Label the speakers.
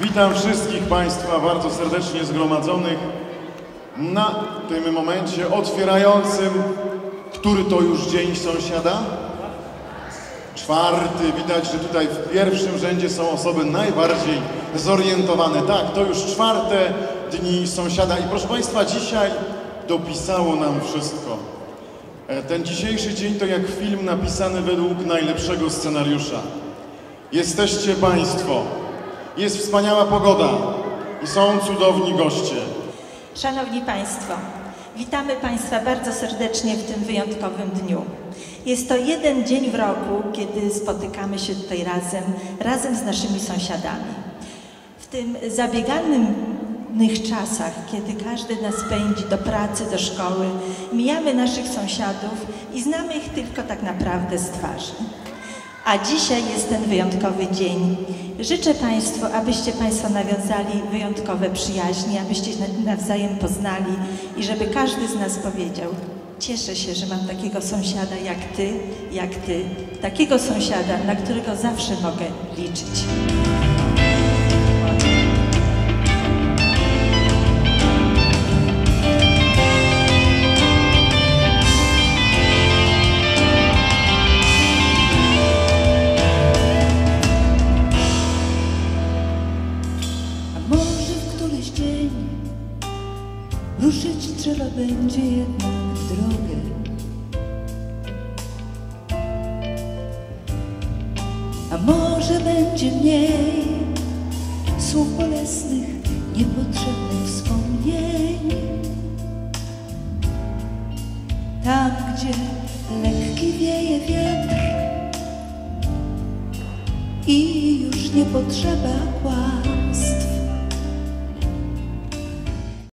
Speaker 1: Witam wszystkich Państwa bardzo serdecznie zgromadzonych na tym momencie otwierającym, który to już dzień sąsiada? Czwarty. Widać, że tutaj w pierwszym rzędzie są osoby najbardziej zorientowane. Tak, to już czwarte dni sąsiada. I proszę Państwa, dzisiaj dopisało nam wszystko. E, Ten dzisiejszy dzień to jak film napisany według najlepszego scenariusza. Jesteście Państwo, jest wspaniała pogoda i są cudowni goście.
Speaker 2: Szanowni Państwo, witamy Państwa bardzo serdecznie w tym wyjątkowym dniu. Jest to jeden dzień w roku, kiedy spotykamy się tutaj razem, razem z naszymi sąsiadami. W tym zabieganych czasach, kiedy każdy nas pędzi do pracy, do szkoły, mijamy naszych sąsiadów i znamy ich tylko tak naprawdę z twarzy. A dzisiaj jest ten wyjątkowy dzień. Życzę Państwu, abyście Państwo nawiązali wyjątkowe przyjaźnie, abyście nawzajem poznali i żeby każdy z nas powiedział: Cieszę się, że mam takiego sąsiada jak Ty, jak Ty, takiego sąsiada, na którego zawsze mogę liczyć.
Speaker 3: Ruszyć trzeba będzie jednak drogę. A może będzie mniej słów bolesnych, niepotrzebnych wspomnień. Tam, gdzie lekki wieje wiatr i już nie potrzeba kłam.